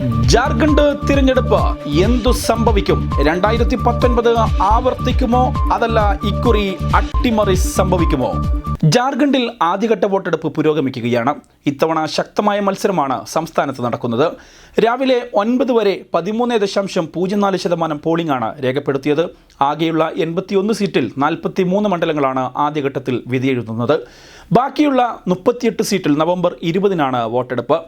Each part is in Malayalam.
ജാർഖണ്ഡ് തിരഞ്ഞെടുപ്പ് എന്തു സംഭവിക്കും? രണ്ടായിരത്തി പത്തൊൻപത് ആവർത്തിക്കുമോ? അതല്ല ഇക്കുറി അട്ടിമറി സംഭവിക്കുമോ? ജാർഖണ്ഡിൽ ആദ്യഘട്ട വോട്ടെടുപ്പ് പുരോഗമിക്കുകയാണ്. ഇത്തവണ ശക്തമായ മത്സരമാണ് സംസ്ഥാനത്ത് നടക്കുന്നത്. രാവിലെ ഒൻപത് വരെ പതിമൂന്ന് ദശാംശം പൂജ്യം നാല് ശതമാനം പോളിംഗാണ് രേഖപ്പെടുത്തിയത്. ആകെയുള്ള എൺപത്തിയൊന്ന് സീറ്റിൽ നാൽപ്പത്തി മൂന്ന് മണ്ഡലങ്ങളാണ് ആദ്യഘട്ടത്തിൽ വിധിയെഴുതുന്നത്. ബാക്കിയുള്ള മുപ്പത്തിയെട്ട് സീറ്റിൽ നവംബർ ഇരുപതിനാണ് വോട്ടെടുപ്പ്.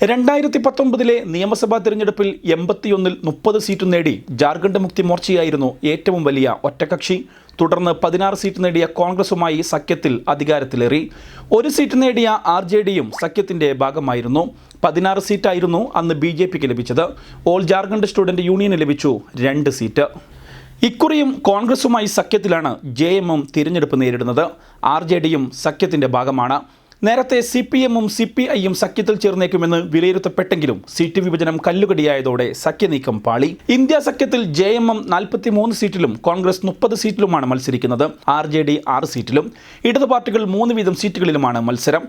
രണ്ടായിരത്തി പത്തൊമ്പതിലെ നിയമസഭാ തിരഞ്ഞെടുപ്പിൽ എൺപത്തിയൊന്നിൽ മുപ്പത് സീറ്റ് നേടി ജാർഖണ്ഡ് മുക്തി മോർച്ചയായിരുന്നു ഏറ്റവും വലിയ ഒറ്റകക്ഷി. തുടർന്ന് പതിനാറ് സീറ്റ് നേടിയ കോൺഗ്രസുമായി സഖ്യത്തിൽ അധികാരത്തിലേറി. ഒരു സീറ്റ് നേടിയ ആർ ജെ ഡിയും സഖ്യത്തിന്റെ ഭാഗമായിരുന്നു. പതിനാറ് സീറ്റായിരുന്നു അന്ന് ബി ജെ പിക്ക് ലഭിച്ചത്. ഓൾ ജാർഖണ്ഡ് സ്റ്റുഡന്റ് യൂണിയന് ലഭിച്ചു രണ്ട് സീറ്റ്. ഇക്കുറിയും കോൺഗ്രസുമായി സഖ്യത്തിലാണ് ജെ എമ്മും തിരഞ്ഞെടുപ്പ് നേരിടുന്നത്. ആർ ജെ ഡിയും സഖ്യത്തിന്റെ ഭാഗമാണ്. നേരത്തെ സി പി എമ്മും സി പി ഐയും സഖ്യത്തിൽ ചേർന്നേക്കുമെന്ന് വിലയിരുത്തപ്പെട്ടെങ്കിലും സീറ്റ് വിഭജനം കല്ലുകടിയായതോടെ സഖ്യനീക്കം പാളി. ഇന്ത്യ സഖ്യത്തിൽ ജെ എം എം നാൽപ്പത്തിമൂന്ന് സീറ്റിലും കോൺഗ്രസ് മുപ്പത് സീറ്റിലുമാണ് മത്സരിക്കുന്നത്. ആർ ജെ ഡി ആറ് സീറ്റിലും. ഇടതു പാർട്ടികൾ മൂന്ന് വീതം സീറ്റുകളിലുമാണ് മത്സരം.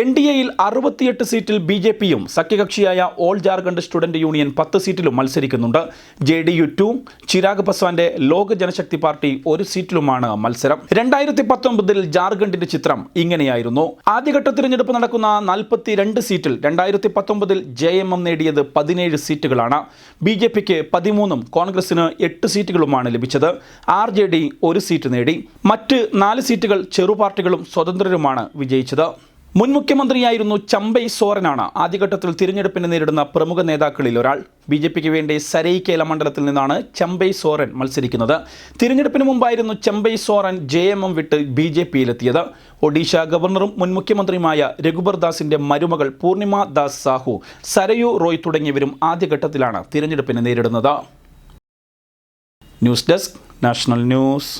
എൻ ഡി എയിൽ അറുപത്തിയെട്ട് സീറ്റിൽ ബി ജെ പിയും സഖ്യകക്ഷിയായ ഓൾ ജാർഖണ്ഡ് സ്റ്റുഡന്റ് യൂണിയൻ പത്ത് സീറ്റിലും മത്സരിക്കുന്നുണ്ട്. J D U to Chirag പസ്വാന്റെ ലോക ജനശക്തി പാർട്ടി ഒരു സീറ്റിലുമാണ് മത്സരം. രണ്ടായിരത്തി പത്തൊമ്പതിൽ ജാർഖണ്ഡിന്റെ ചിത്രം ഇങ്ങനെയായിരുന്നു. ആദ്യഘട്ട തിരഞ്ഞെടുപ്പ് നടക്കുന്ന നാൽപ്പത്തി രണ്ട് സീറ്റിൽ രണ്ടായിരത്തി പത്തൊമ്പതിൽ ജെ എം എം നേടിയത് പതിനേഴ് സീറ്റുകളാണ്. ബി ജെ പിക്ക് പതിമൂന്നും കോൺഗ്രസിന് എട്ട് സീറ്റുകളുമാണ് ലഭിച്ചത്. ആർ ജെ ഡി ഒരു സീറ്റ് നേടി. മറ്റ് നാല് സീറ്റുകൾ ചെറുപാർട്ടികളും സ്വതന്ത്രരുമാണ് വിജയിച്ചത്. മുൻ മുഖ്യമന്ത്രിയായിരുന്നു ചമ്പൈ സോറനാണ്. ആദ്യഘട്ടത്തിൽ തിരഞ്ഞെടുപ്പിനെ നേരിടുന്ന പ്രമുഖ നേതാക്കളിൽ ഒരാൾ. ബി ജെ പിക്ക് വേണ്ടി സരൈക്കേല മണ്ഡലത്തിൽ നിന്നാണ് ചമ്പൈ സോറൻ മത്സരിക്കുന്നത്. തിരഞ്ഞെടുപ്പിന് മുമ്പായിരുന്നു Champai Soren J M M വിട്ട് ബി ജെ പിയിലെത്തിയത് ഒഡീഷ ഗവർണറും മുൻ മുഖ്യമന്ത്രിയുമായ രഘുബർ ദാസിന്റെ മരുമകൾ പൂർണിമ ദാസ് സാഹു സരയു റോയ് തുടങ്ങിയവരും ആദ്യഘട്ടത്തിലാണ് തിരഞ്ഞെടുപ്പിനെ നേരിടുന്നത്. News desk national news.